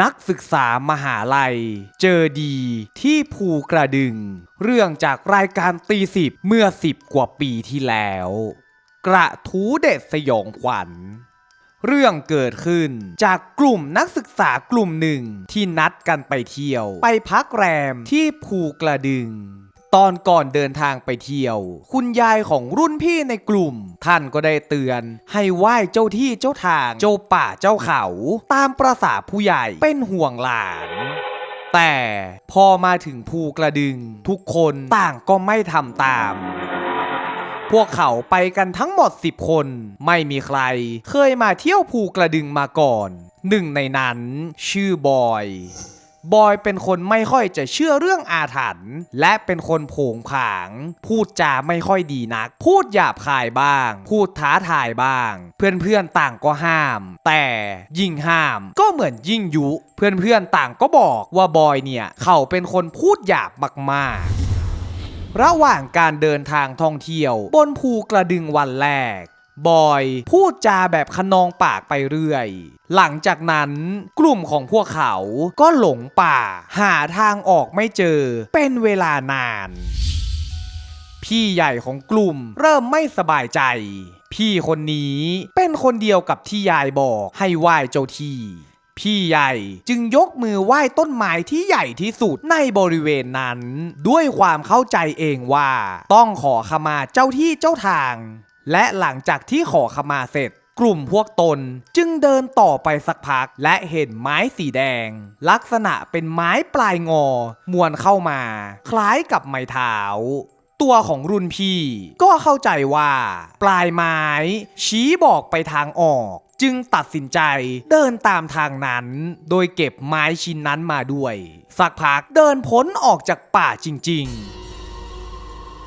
นักศึกษามหาลัย เจอดีที่ภูกระดึง เรื่องจากรายการตีสิบเมื่อสิบกว่าปีที่แล้ว กระทู้เด็ดสยองขวัญ เรื่องเกิดขึ้นจากกลุ่มนักศึกษากลุ่มหนึ่งที่นัดกันไปเที่ยว ไปพักแรมที่ภูกระดึง ตอนก่อนเดินทางไปเที่ยว คุณยายของรุ่นพี่ในกลุ่ม ท่านก็ได้เตือน ให้ไหว้เจ้าที่เจ้าทาง เจ้าป่าเจ้าเขา ตามประษาผู้ใหญ่เป็นห่วงหลานแต่พอมาถึงภูกระดึง ทุกคนต่างก็ไม่ทำตาม พวกเขาไปกันทั้งหมด 10 คน ไม่มีใคร เคยมาเที่ยวภูกระดึงมาก่อน หนึ่งในนั้น ชื่อบอย บอยเป็นคนไม่ค่อยจะเชื่อเรื่องอาถรรพ์และเป็นคนโผงผาง พูดจาไม่ค่อยดีนัก พูดหยาบคายบ้าง พูดท้าทายบ้าง เพื่อนๆต่างก็ห้าม แต่ยิ่งห้ามก็เหมือนยิ่งยุ เพื่อนๆต่างก็บอกว่าบอยเนี่ย เขาเป็นคนพูดหยาบมากๆระหว่างการเดินทางท่องเที่ยว บนภูกระดึงวันแรก บอยพูดจาแบบขนองปากไปเรื่อย หลังจากนั้นกลุ่มของพวกเขาก็หลงป่า หาทางออกไม่เจอ เป็นเวลานาน พี่ใหญ่ของกลุ่มเริ่มไม่สบายใจ พี่คนนี้เป็นคนเดียวกับที่ยายบอกให้ไหว้เจ้าที่พี่ใหญ่จึงยกมือไหว้ต้นไม้ที่ใหญ่ที่สุดในบริเวณนั้น ด้วยความเข้าใจเองว่า ต้องขอขมาเจ้าที่เจ้าทาง และหลังจากที่ขอขมาเสร็จ กลุ่มพวกตนจึงเดินต่อไปสักพักและเห็นไม้สีแดง ลักษณะเป็นไม้ปลายงอมวนเข้ามา คล้ายกับไม้เท้าตัวของรุ่นพี่ก็เข้าใจว่า ปลายไม้ ชี้บอกไปทางออก จึงตัดสินใจเดินตามทางนั้น โดยเก็บไม้ชิ้นนั้นมาด้วย สักพักเดินพ้นออกจากป่าจริง ๆ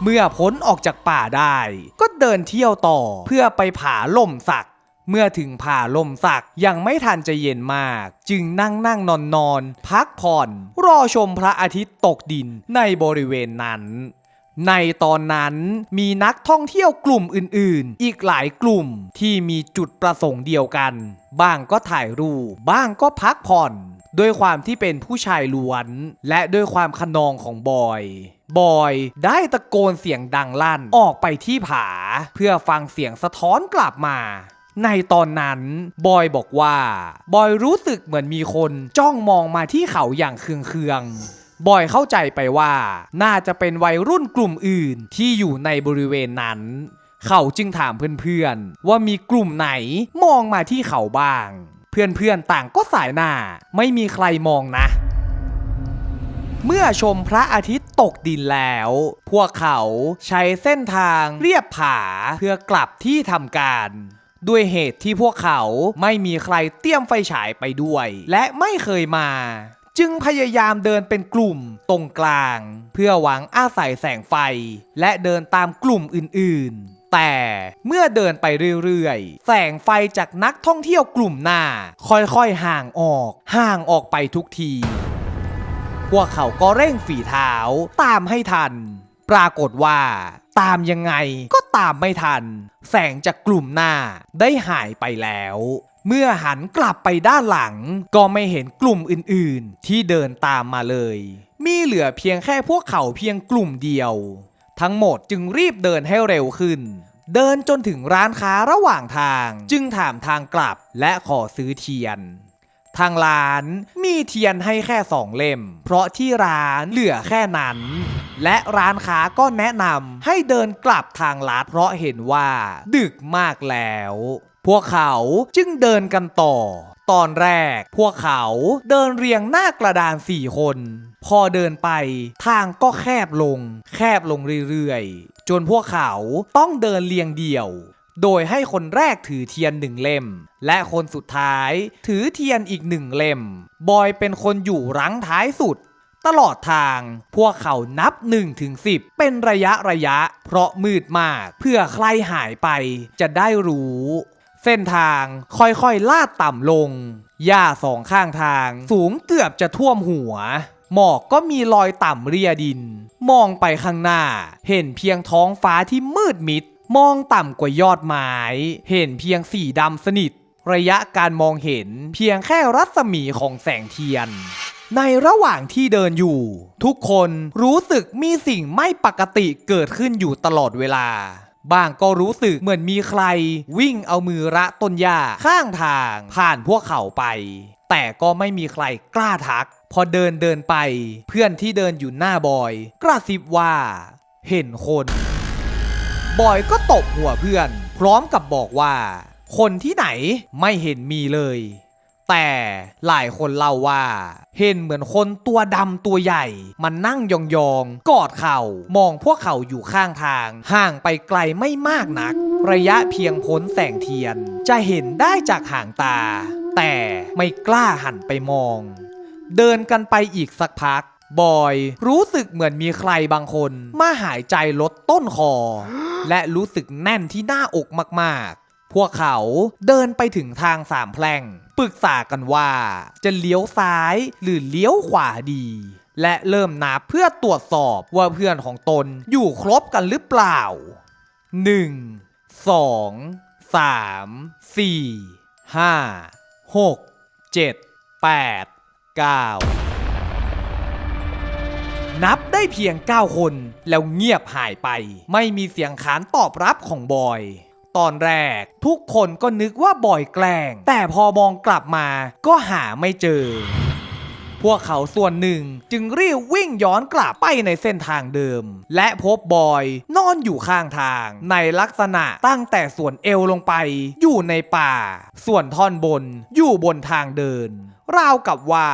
เมื่อพ้นออกจากป่าได้ ก็เดินเที่ยวต่อเพื่อไปผาล่มสัก เมื่อถึงผาลมสักยังไม่ทันจะเย็นมาก จึงนั่งนั่งนอนนอนพักผ่อน รอชมพระอาทิตย์ตกดินในบริเวณนั้น ในตอนนั้นมีนักท่องเที่ยวกลุ่มอื่นๆ อีกหลายกลุ่มที่มีจุดประสงค์เดียวกัน บ้างก็ถ่ายรูปบ้างก็พักผ่อนด้วยความที่เป็นผู้ชายล้วน และด้วยความขนองของบอย บอยได้ตะโกนเสียงดังลั่นออกไปที่ผา เพื่อฟังเสียงสะท้อนกลับมาในตอนนั้น บอยบอกว่า บอยรู้สึกเหมือนมีคนจ้องมองมาที่เขาอย่างเคืองๆ บอยเข้าใจไปว่า น่าจะเป็นวัยรุ่นกลุ่มอื่นที่อยู่ในบริเวณนั้น เขาจึงถามเพื่อนๆ ว่ามีกลุ่มไหนมองมาที่เขาบ้าง เพื่อนๆต่างก็สายหน้า ไม่มีใครมองนะ เมื่อชมพระอาทิตย์ตกดินแล้ว พวกเขาใช้เส้นทางเรียบผาเพื่อกลับที่ทำการด้วยเหตุที่พวกเขาไม่มีใครเตรียมไฟฉายไปด้วย และไม่เคยมา จึงพยายามเดินเป็นกลุ่มตรงกลาง เพื่อหวังอาศัยแสงไฟ และเดินตามกลุ่มอื่นๆ แต่เมื่อเดินไปเรื่อยๆ แสงไฟจากนักท่องเที่ยวกลุ่มหน้า ค่อยๆห่างออก ห่างออกไปทุกที พวกเขาก็เร่งฝีเท้าตามให้ทัน ปรากฏว่า ตามยังไงก็ตามไม่ทัน แสงจากกลุ่มหน้าได้หายไปแล้ว เมื่อหันกลับไปด้านหลัง ก็ไม่เห็นกลุ่มอื่นๆ ที่เดินตามมาเลย มีเหลือเพียงแค่พวกเขาเพียงกลุ่มเดียว ทั้งหมดจึงรีบเดินให้เร็วขึ้นเดินจนถึงร้านค้าระหว่างทาง จึงถามทางกลับและขอซื้อเทียน ทางร้านมีเทียนให้แค่สองเล่ม เพราะที่ร้านเหลือแค่นั้น และร้านค้าก็แนะนำให้เดินกลับทางลัดเพราะเห็นว่า ดึกมากแล้ว พวกเขาจึงเดินกันต่อ ตอนแรกพวกเขาเดินเรียงหน้ากระดานสี่คน พอเดินไปทางก็แคบลง แคบลงเรื่อยๆ จนพวกเขาต้องเดินเรียงเดี่ยว โดยให้คนแรกถือเทียนหนึ่งเล่ม และคนสุดท้ายถือเทียนอีกหนึ่งเล่ม บอยเป็นคนอยู่รั้งท้ายสุด ตลอดทาง พวกเขานับ1ถึง10 เป็นระยะระยะ เพราะมืดมากเพื่อใครหายไปจะได้รู้ เส้นทางค่อยๆลาดต่ำลง หญ้าสองข้างทางสูงเกือบจะท่วมหัวหมอกก็มีรอยต่ำเรียดิน มองไปข้างหน้า เห็นเพียงท้องฟ้าที่มืดมิด มองต่ำกว่ายอดไม้ เห็นเพียงสีดำสนิท ระยะการมองเห็นเพียงแค่รัศมีของแสงเทียน ในระหว่างที่เดินอยู่ ทุกคนรู้สึกมีสิ่งไม่ปกติเกิดขึ้นอยู่ตลอดเวลาบางก็รู้สึกเหมือนมีใคร วิ่งเอามือระต้นหญ้าข้างทาง ผ่านพวกเขาไป แต่ก็ไม่มีใครกล้าทัก พอเดินเดินไป เพื่อนที่เดินอยู่หน้าบอย กระซิบว่า เห็นคน บอยก็ตบหัวเพื่อน พร้อมกับบอกว่า คนที่ไหนไม่เห็นมีเลย แต่หลายคนเล่าว่า เห็นเหมือนคนตัวดำตัวใหญ่ มันนั่งยองๆ กอดเข่ามองพวกเขาอยู่ข้างทาง ห่างไปไกลไม่มากนัก ระยะเพียงพ้นแสงเทียน จะเห็นได้จากห่างตา แต่ไม่กล้าหันไปมอง เดินกันไปอีกสักพัก บอยรู้สึกเหมือนมีใครบางคน มาหายใจลดต้นคอ และรู้สึกแน่นที่หน้าอกมากๆ พวกเขาเดินไปถึงทางสามแพร่งปรึกษากันว่า จะเลี้ยวซ้ายหรือเลี้ยวขวาดี และเริ่มนับเพื่อตรวจสอบว่าเพื่อนของตนอยู่ครบกันหรือเปล่า 1 2 3 4 5 6 7 8 9 นับได้เพียง 9 คน แล้วเงียบหายไป ไม่มีเสียงขานตอบรับของบอย ตอนแรก ทุกคนก็นึกว่าบอยแกล้ง แต่พอมองกลับมาก็หาไม่เจอ พวกเขาส่วนหนึ่งจึงรีบวิ่งย้อนกลับไปในเส้นทางเดิม และพบบอยนอนอยู่ข้างทาง ในลักษณะตั้งแต่ส่วนเอวลงไป อยู่ในป่า ส่วนท่อนบนอยู่บนทางเดินราวกับว่า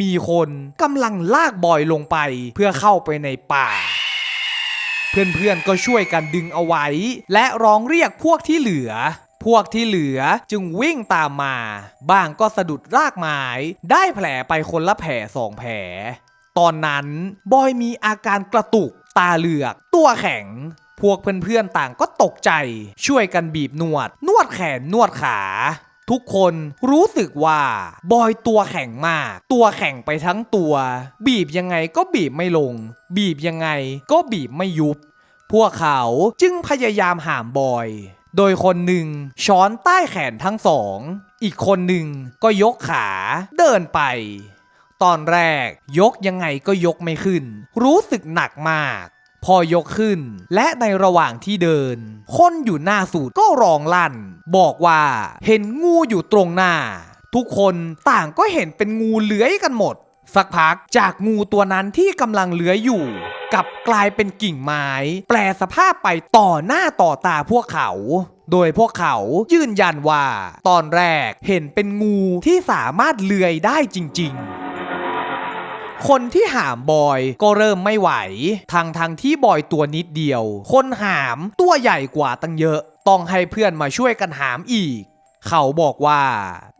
มีคนกำลังลากบอยลงไปเพื่อเข้าไปในป่า เพื่อนๆก็ช่วยกันดึงเอาไว้ และร้องเรียกพวกที่เหลือ พวกที่เหลือจึงวิ่งตามมา บ้างก็สะดุดรากไม้ได้แผลไปคนละแผลสองแผล ตอนนั้นบอยมีอาการกระตุก ตาเหลือก ตัวแข็งพวกเพื่อนๆต่างก็ตกใจ ช่วยกันบีบนวด นวดแขนนวดขา ทุกคนรู้สึกว่าบอยตัวแข็งมาก ตัวแข็งไปทั้งตัว บีบยังไงก็บีบไม่ลง บีบยังไงก็บีบไม่ยุบ พวกเขาจึงพยายามหามบอย โดยคนหนึ่งช้อนใต้แขนทั้งสอง อีกคนหนึ่งก็ยกขาเดินไปตอนแรกยกยังไงก็ยกไม่ขึ้น รู้สึกหนักมาก พอยกขึ้น และในระหว่างที่เดิน คนอยู่หน้าสูตรก็ร้องลั่น บอกว่าเห็นงูอยู่ตรงหน้า ทุกคนต่างก็เห็นเป็นงูเลื้อยกันหมด สักพักจากงูตัวนั้นที่กำลังเลื้อยอยู่กลับกลายเป็นกิ่งไม้ แปลสภาพไปต่อหน้าต่อตาพวกเขา โดยพวกเขายืนยันว่า ตอนแรกเห็นเป็นงูที่สามารถเลื้อยได้จริง ๆ คนที่หามบอยก็เริ่มไม่ไหว ทางทางที่บอยตัวนิดเดียว คนหามตัวใหญ่กว่าตั้งเยอะ ต้องให้เพื่อนมาช่วยกันหามอีก เขาบอกว่า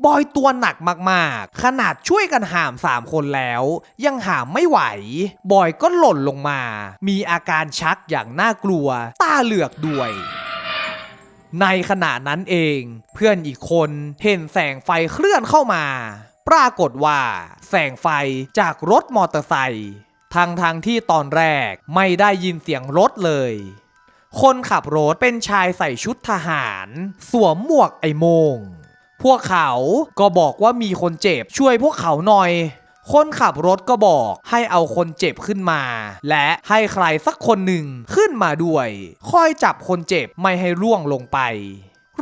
บอยตัวหนักมากๆ ขนาดช่วยกันหามสามคนแล้ว ยังหามไม่ไหว บอยก็หล่นลงมา มีอาการชักอย่างน่ากลัว ตาเหลือกด้วยในขณะนั้นเอง เพื่อนอีกคนเห็นแสงไฟเคลื่อนเข้ามา ปรากฏว่า แสงไฟจากรถมอเตอร์ไซค์ทางทางที่ตอนแรกไม่ได้ยินเสียงรถเลย คนขับรถเป็นชายใส่ชุดทหาร สวมหมวกไอโมง พวกเขาก็บอกว่ามีคนเจ็บช่วยพวกเขาหน่อย คนขับรถก็บอกให้เอาคนเจ็บขึ้นมา และให้ใครสักคนหนึ่งขึ้นมาด้วยคอยจับคนเจ็บไม่ให้ร่วงลงไป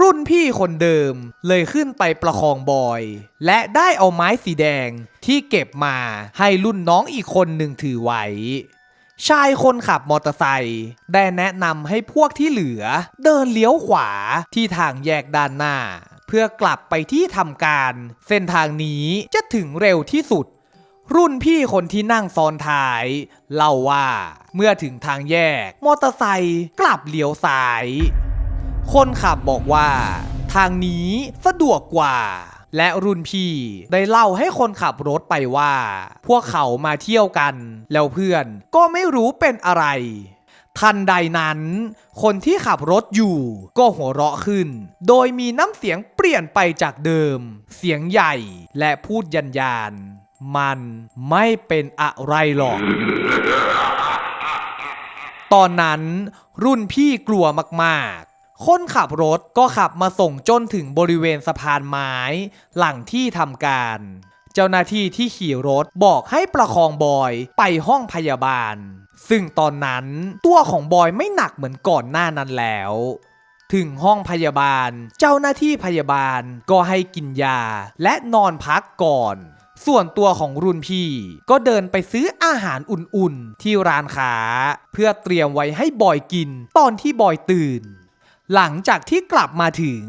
รุ่นพี่คนเดิมเลยขึ้นไปประคองบอย และได้เอาไม้สีแดงที่เก็บมาให้รุ่นน้องอีกคนหนึ่งถือไว้ ชายคนขับมอเตอร์ไซค์ได้แนะนำให้พวกที่เหลือ เดินเลี้ยวขวาที่ทางแยกด้านหน้า เพื่อกลับไปที่ทำการ เส้นทางนี้จะถึงเร็วที่สุด รุ่นพี่คนที่นั่งซ้อนท้าย เล่าว่าเมื่อถึงทางแยก มอเตอร์ไซค์กลับเลี้ยวซ้าย คนขับบอกว่า ทางนี้สะดวกกว่า และรุ่นพี่ได้เล่าให้คนขับรถไปว่า พวกเขามาเที่ยวกัน แล้วเพื่อนก็ไม่รู้เป็นอะไร ทันใดนั้น คนที่ขับรถอยู่ก็หัวเราะขึ้น โดยมีน้ำเสียงเปลี่ยนไปจากเดิม เสียงใหญ่และพูดยันยานมันไม่เป็นอะไรหรอก ตอนนั้นรุ่นพี่กลัวมาก คนขับรถก็ขับมาส่งจนถึงบริเวณสะพานไม้ หลังที่ทำการ เจ้าหน้าที่ที่ขี่รถบอกให้ประคองบอยไปห้องพยาบาล ซึ่งตอนนั้นตัวของบอยไม่หนักเหมือนก่อนหน้านั้นแล้ว ถึงห้องพยาบาล เจ้าหน้าที่พยาบาลก็ให้กินยาและนอนพักก่อนส่วนตัวของรุ่นพี่ก็เดินไปซื้ออาหารอุ่นๆ ที่ร้านค้า เพื่อเตรียมไว้ให้บอยกินตอนที่บอยตื่น หลังจากที่กลับมาถึง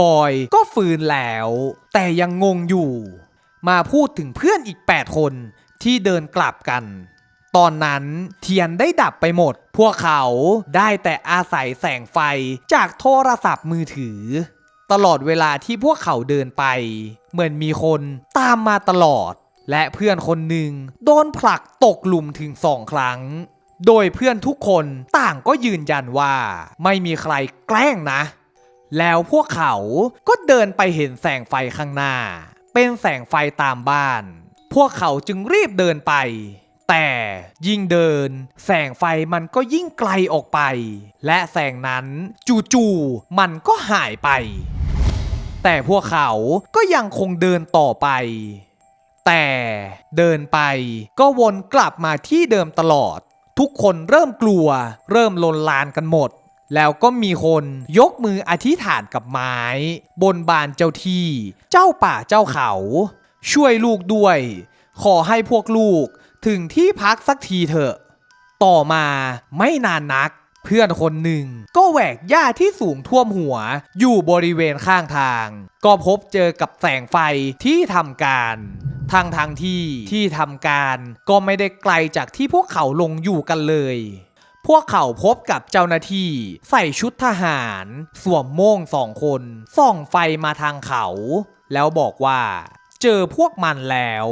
บอยก็ฟื้นแล้ว แต่ยังงงอยู่ มาพูดถึงเพื่อนอีก 8 คนที่เดินกลับกัน ตอนนั้นเทียนได้ดับไปหมด พวกเขาได้แต่อาศัยแสงไฟจากโทรศัพท์มือถือ ตลอดเวลาที่พวกเขาเดินไป เหมือนมีคนตามมาตลอด และเพื่อนคนหนึ่งโดนผลักตกหลุมถึงสองครั้ง โดยเพื่อนทุกคนต่างก็ยืนยันว่าไม่มีใครแกล้งนะ แล้วพวกเขาก็เดินไปเห็นแสงไฟข้างหน้า เป็นแสงไฟตามบ้าน พวกเขาจึงรีบเดินไป แต่ยิ่งเดิน แสงไฟมันก็ยิ่งไกลออกไป และแสงนั้นจู่ๆมันก็หายไป แต่พวกเขาก็ยังคงเดินต่อไปแต่เดินไปก็วนกลับมาที่เดิมตลอด ทุกคนเริ่มกลัว เริ่มลนลานกันหมด แล้วก็มีคนยกมืออธิษฐานกับไม้ บนบานเจ้าที่ เจ้าป่าเจ้าเขา ช่วยลูกด้วย ขอให้พวกลูกถึงที่พักสักทีเถอะ ต่อมาไม่นานนัก เพื่อนคนหนึ่ง ก็แหวกหญ้าที่สูงท่วมหัวอยู่บริเวณข้างทาง ก็พบเจอกับแสงไฟที่ทำการ ทางทางที่ที่ทำการก็ไม่ได้ไกลจากที่พวกเขาลงอยู่กันเลย พวกเขาพบกับเจ้าหน้าที่ ใส่ชุดทหาร สวมโม่งสองคนส่องไฟมาทางเขา แล้วบอกว่า เจอพวกมันแล้ว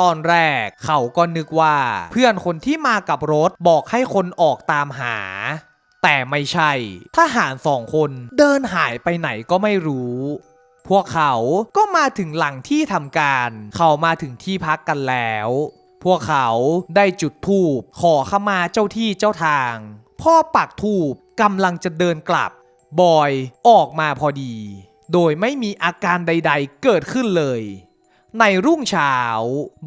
ตอนแรกเขาก็นึกว่า เพื่อนคนที่มากับรถบอกให้คนออกตามหาแต่ไม่ใช่ ทหารสองคนเดินหายไปไหนก็ไม่รู้ พวกเขาก็มาถึงหลังที่ทำการ เขามาถึงที่พักกันแล้ว พวกเขาได้จุดธูปขอขมาเจ้าที่เจ้าทาง พ่อปักธูปกำลังจะเดินกลับ บอยออกมาพอดี โดยไม่มีอาการใดๆเกิดขึ้นเลย ในรุ่งเช้า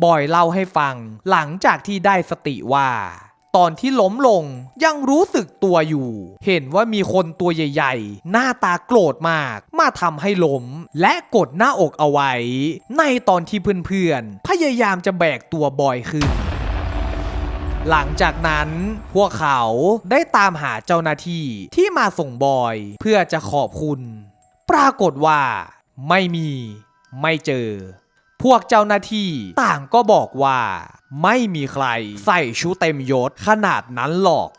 บอยเล่าให้ฟังหลังจากที่ได้สติว่า ตอนที่ล้มลงยังรู้สึกตัวอยู่ เห็นว่ามีคนตัวใหญ่ ๆ หน้าตาโกรธมาก มาทำให้ล้ม และกดหน้าอกเอาไว้ ในตอนที่เพื่อนๆ พยายามจะแบกตัวบอยขึ้นหลังจากนั้นพวกเขาได้ตามหาเจ้าหน้าที่ที่มาส่งบอยเพื่อจะขอบคุณ ปรากฏว่า ไม่มี ไม่เจอ พวกเจ้าหน้าที่ต่างก็บอกว่า ไม่มีใครใส่ชุดเต็มยศขนาดนั้นหรอก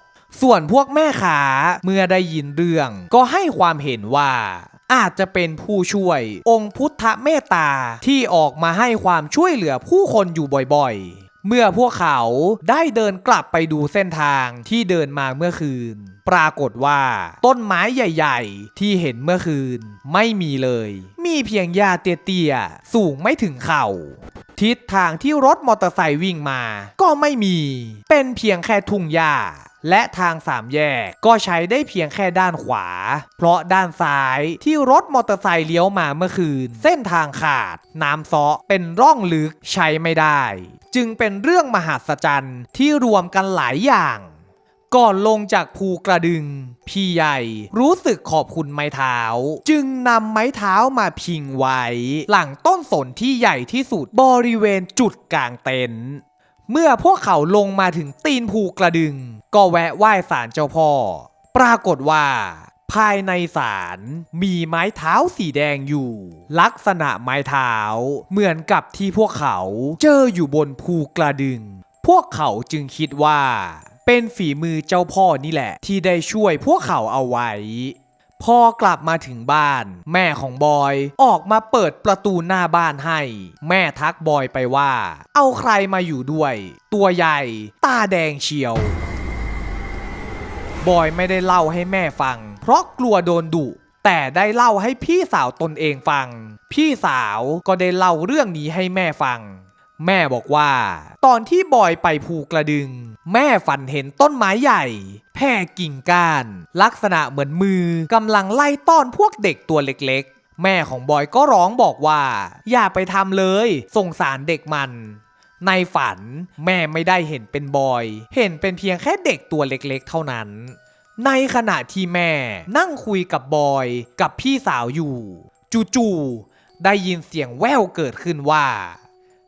ส่วนพวกแม่ค้าเมื่อได้ยินเรื่อง ก็ให้ความเห็นว่า อาจจะเป็นผู้ช่วย องค์พุทธเมตตาที่ออกมาให้ความช่วยเหลือผู้คนอยู่บ่อยๆ เมื่อพวกเขาได้เดินกลับไปดูเส้นทางที่เดินมาเมื่อคืน ปรากฏว่า ต้นไม้ใหญ่ ๆ ที่เห็นเมื่อคืน ไม่มีเลย มีเพียงหญ้าเตี้ยๆ สูงไม่ถึงเข่า ทิศทางที่รถมอเตอร์ไซค์วิ่งมา ก็ไม่มี เป็นเพียงแค่ทุ่งหญ้าและทางสามแยกก็ใช้ได้เพียงแค่ด้านขวา เพราะด้านซ้ายที่รถมอเตอร์ไซค์เลี้ยวมาเมื่อคืน เส้นทางขาด น้ำซ้อเป็นร่องลึกใช้ไม่ได้ จึงเป็นเรื่องมหัศจรรย์ที่รวมกันหลายอย่างก่อนลงจากภูกระดึง พี่ใหญ่รู้สึกขอบคุณไม้เท้า จึงนำไม้เท้ามาพิงไว้ หลังต้นสนที่ใหญ่ที่สุดบริเวณจุดกลางเต็นท์เมื่อพวกเขาลงมาถึงตีนภูกระดึง ก็แวะไหว้ศาลเจ้าพ่อ ปรากฏว่า ภายในศาลมีไม้เท้าสีแดงอยู่ ลักษณะไม้เท้า เหมือนกับที่พวกเขาเจออยู่บนภูกระดึง พวกเขาจึงคิดว่า เป็นฝีมือเจ้าพ่อนี่แหละ ที่ได้ช่วยพวกเขาเอาไว้ พอกลับมาถึงบ้าน แม่ของบอยออกมาเปิดประตูหน้าบ้านให้ แม่ทักบอยไปว่า เอาใครมาอยู่ด้วย ตัวใหญ่ ตาแดงเชียว บอยไม่ได้เล่าให้แม่ฟัง เพราะกลัวโดนดุแต่ได้เล่าให้พี่สาวตนเองฟัง พี่สาวก็ได้เล่าเรื่องนี้ให้แม่ฟัง แม่บอกว่า ตอนที่บอยไปภูกระดึง แม่ฝันเห็นต้นไม้ใหญ่ แผ่กิ่งก้าน ลักษณะเหมือนมือกำลังไล่ต้อนพวกเด็กตัวเล็กๆ แม่ของบอยก็ร้องบอกว่า อย่าไปทำเลย สงสารเด็กมัน ในฝันแม่ไม่ได้เห็นเป็นบอย เห็นเป็นเพียงแค่เด็กตัวเล็กๆ เท่านั้น ในขณะที่แม่นั่งคุยกับบอยกับพี่สาวอยู่ จู่ๆได้ยินเสียงแว่วเกิดขึ้นว่า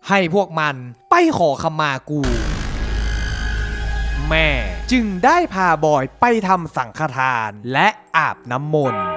ให้พวกมันไปขอขมากู แม่จึงได้พาบอยไปทำสังฆทานและอาบน้ำมนต์